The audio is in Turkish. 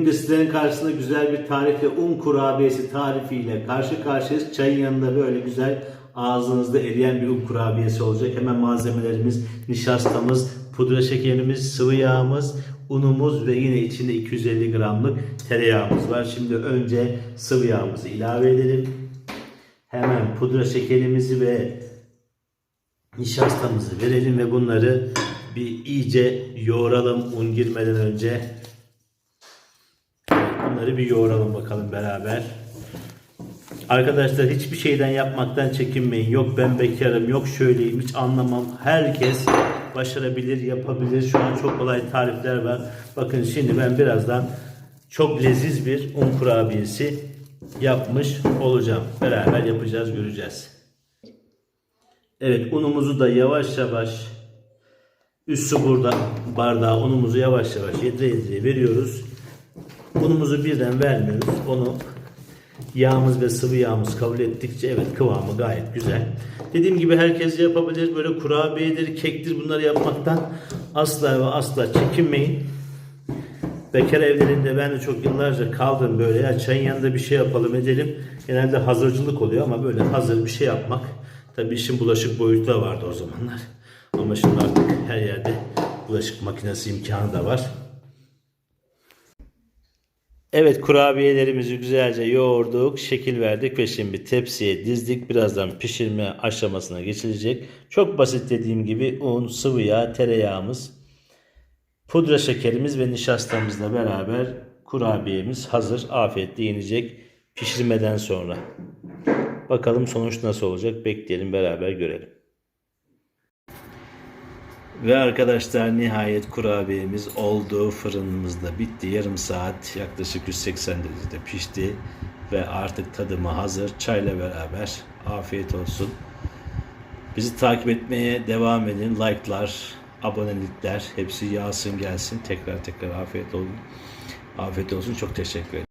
Şimdi sizlerin karşısında güzel bir tarifle un kurabiyesi tarifiyle karşı karşıyayız. Çayın yanında böyle güzel ağzınızda eriyen bir un kurabiyesi olacak. Hemen malzemelerimiz nişastamız, pudra şekerimiz, sıvı yağımız, unumuz ve yine içinde 250 gramlık tereyağımız var. Şimdi önce sıvı yağımızı ilave edelim. Hemen pudra şekerimizi ve nişastamızı verelim ve bunları bir iyice yoğuralım un girmeden önce. Bunları bir yoğuralım bakalım beraber. Arkadaşlar hiçbir şeyden yapmaktan çekinmeyin. Yok ben bekarım, yok şöyleyim hiç anlamam. Herkes başarabilir, yapabilir. Şu an çok kolay tarifler var. Bakın şimdi ben birazdan çok leziz bir un kurabiyesi yapmış olacağım. Beraber yapacağız, göreceğiz. Evet unumuzu da yavaş yavaş üstü burada bardağa unumuzu yavaş yavaş yedire yedire veriyoruz. Unumuzu birden vermiyoruz. Onu yağımız ve sıvı yağımız kabul ettikçe evet kıvamı gayet güzel. Dediğim gibi herkes yapabilir. Böyle kurabiyedir, kektir bunları yapmaktan asla ve asla çekinmeyin. Bekar evlerinde ben de çok yıllarca kaldım böyle ya çayın yanında bir şey yapalım edelim. Genelde hazırcılık oluyor ama böyle hazır bir şey yapmak. Tabii işin bulaşık boyutu da vardı o zamanlar. Ama şimdi artık her yerde bulaşık makinesi imkanı da var. Evet kurabiyelerimizi güzelce yoğurduk, şekil verdik ve şimdi tepsiye dizdik. Birazdan pişirme aşamasına geçilecek. Çok basit dediğim gibi un, sıvı yağ, tereyağımız, pudra şekerimiz ve nişastamızla beraber kurabiyemiz hazır. Afiyetle yenecek pişirmeden sonra. Bakalım sonuç nasıl olacak bekleyelim beraber görelim. Ve arkadaşlar nihayet kurabiyemiz oldu. Fırınımızda bitti. Yarım saat yaklaşık 180 derecede pişti. Ve artık tadımı hazır. Çayla beraber afiyet olsun. Bizi takip etmeye devam edin. Like'lar, abonelikler hepsi yağsın gelsin. Tekrar tekrar afiyet olsun. Afiyet olsun. Çok teşekkür ederim.